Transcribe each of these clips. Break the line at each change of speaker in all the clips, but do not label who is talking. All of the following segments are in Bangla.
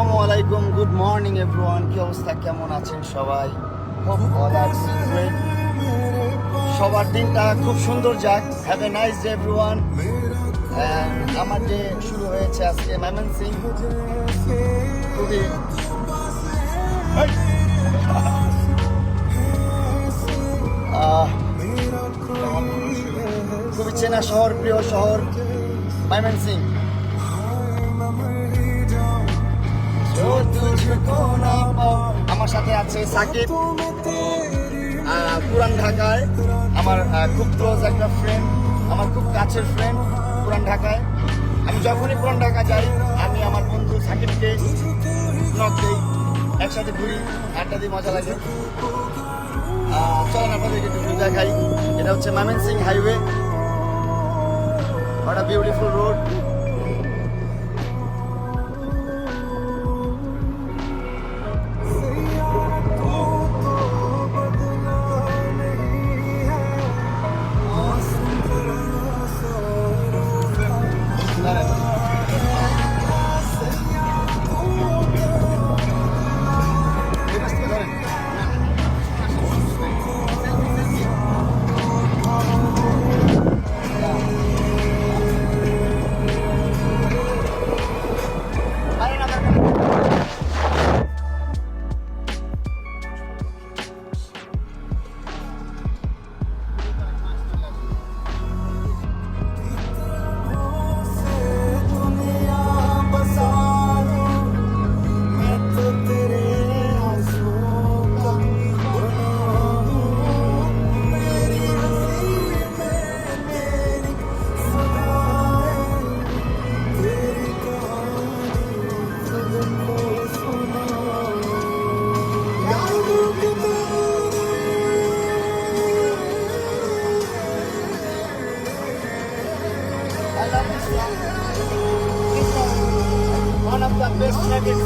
আসসালামু আলাইকুম গুড মর্নিং এভরিওয়ান কি অবস্থা, কেমন আছেন সবাই? সবার দিনটা খুব সুন্দর যাক। Have a nice day everyone আমার ডে শুরু হয়েছে আজকে ম্যামন সিং খুবই খুবই চেনা শহর, প্রিয় শহর মাইমেন সিং আমার সাথে আছে সাকিব পুরান ঢাকায়। আমার খুব ক্লোজ একটা ফ্রেন্ড আমার খুব কাছের ফ্রেন্ড পুরান ঢাকায়। আমি যখনই পুরান ঢাকা যাই, আমি আমার বন্ধু সাকিবকে নক দিই, একসাথে ঘুরি, আড্ডা দিই, মজা লাগে। চলেন আপনাদেরকে একটু দেখাই। এটা হচ্ছে Mymensingh highway What a beautiful.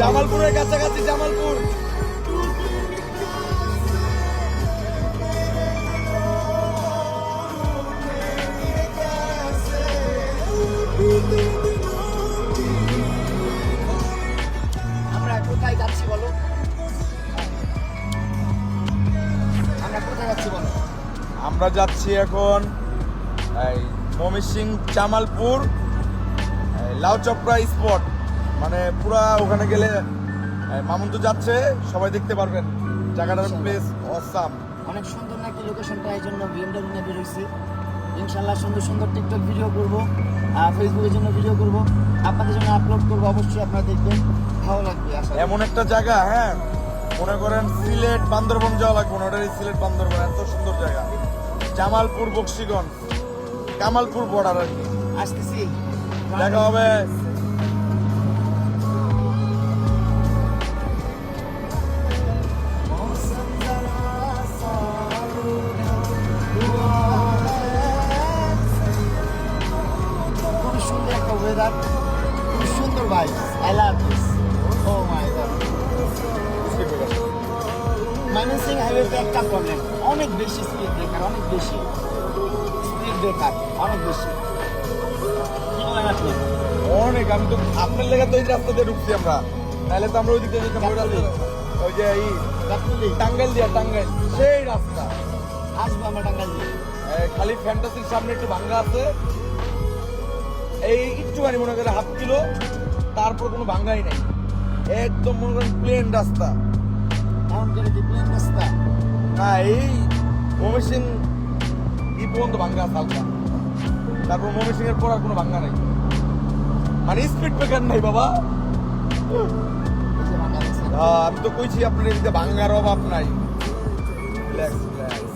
জামালপুরের কাছাকাছি, জামালপুর।
আমরা কোথায় যাচ্ছি বলো? আমরা কোথায় যাচ্ছি বলো?
আমরা যাচ্ছি এখন, এই ময়মনসিং জামালপুর লাউচপড়া স্পট। মানে পুরা ওখানে গেলে মামুন তো যাচ্ছে সবাই দেখতে পারবেন। জায়গাটার প্লেস অসাম
অনেক সুন্দর নাকি লোকেশনটা এই জন্য বিএমডব্লিউ নিয়ে বেরোইছি ইনশাল্লাহ সুন্দর সুন্দর টিকটক ভিডিও করব ফেসবুকের জন্য ভিডিও করব। আপনাদের জন্য আপলোড করব অবশ্যই আপনারা দেখবেন। ভালো লাগবে আশা
এমন একটা জায়গা হ্যাঁ। মনে করেন সিলেট বান্দরবন যাওয়া লাগবে না ওটারই সিলেট বান্দরবন এত সুন্দর জায়গা। জামালপুর বক্সিগঞ্জ। কামালপুর বর্ডার আর কি।
আসতেছি।
দেখা হবে।
হাইওয়েতে একটা প্রবলেম অনেক বেশি স্পিড ব্রেকার অনেক বেশি। স্পিড ব্রেকার অনেক বেশি। কি বলেন আপনি
অনেক আমি তো আপনার লেগে তো এই রাস্তা দিয়ে ঢুকছি আমরা। তাহলে তো আমরা ওই দিকে যেতাম ওই রাস্তা ওই যে এই টাঙ্গাইল দিয়া টাঙ্গাইল। সেই রাস্তা।
আসব আমরা টাঙ্গাইল দিয়ে।
খালি ফ্যান্টাসির সামনে একটু ভাঙ্গা আছে। এই একটুখানি মনে করে হাফ কিলো। তারপর কোনো ভাঙ্গাই নাই। একদম মনে করেন প্লেন রাস্তা।
করে কি প্লেন রাস্তা।
না এই ময়মনসিং এই পর্যন্ত ভাঙ্গা আছে হালকা। তারপর ময়মনসিং এর পর আর কোনো ভাঙ্গা নাই। মানে স্পিড ব্রেকার নাই বাবা। আমি তো কইছি আপনার এদিকে ভাঙ্গার অভাব নাই। রিল্যাক্স রিল্যাক্স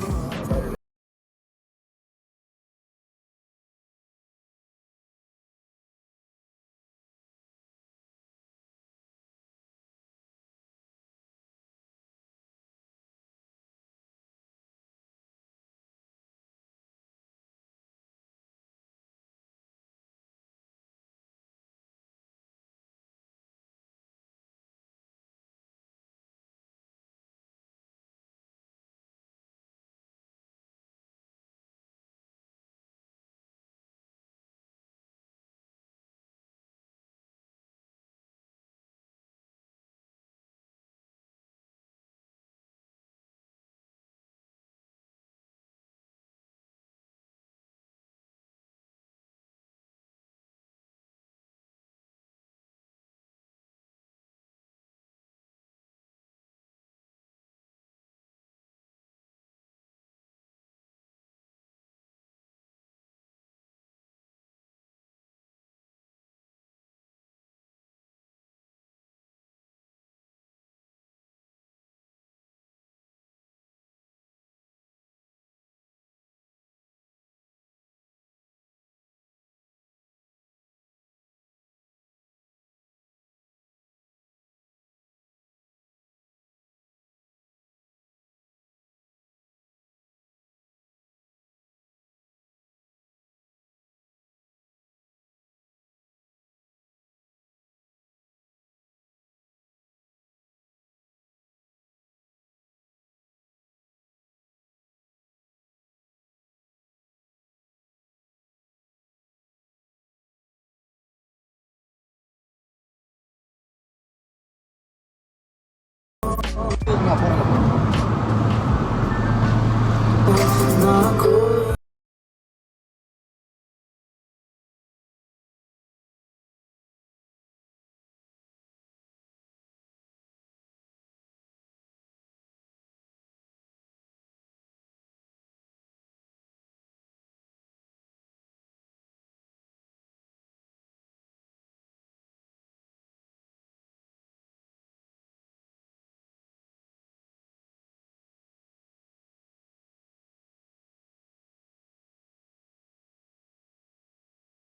今僕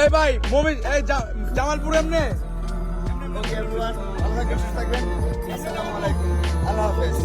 এই ভাই মুভি এই জামালপুর এমনে?
আল্লাহ হাফেজ।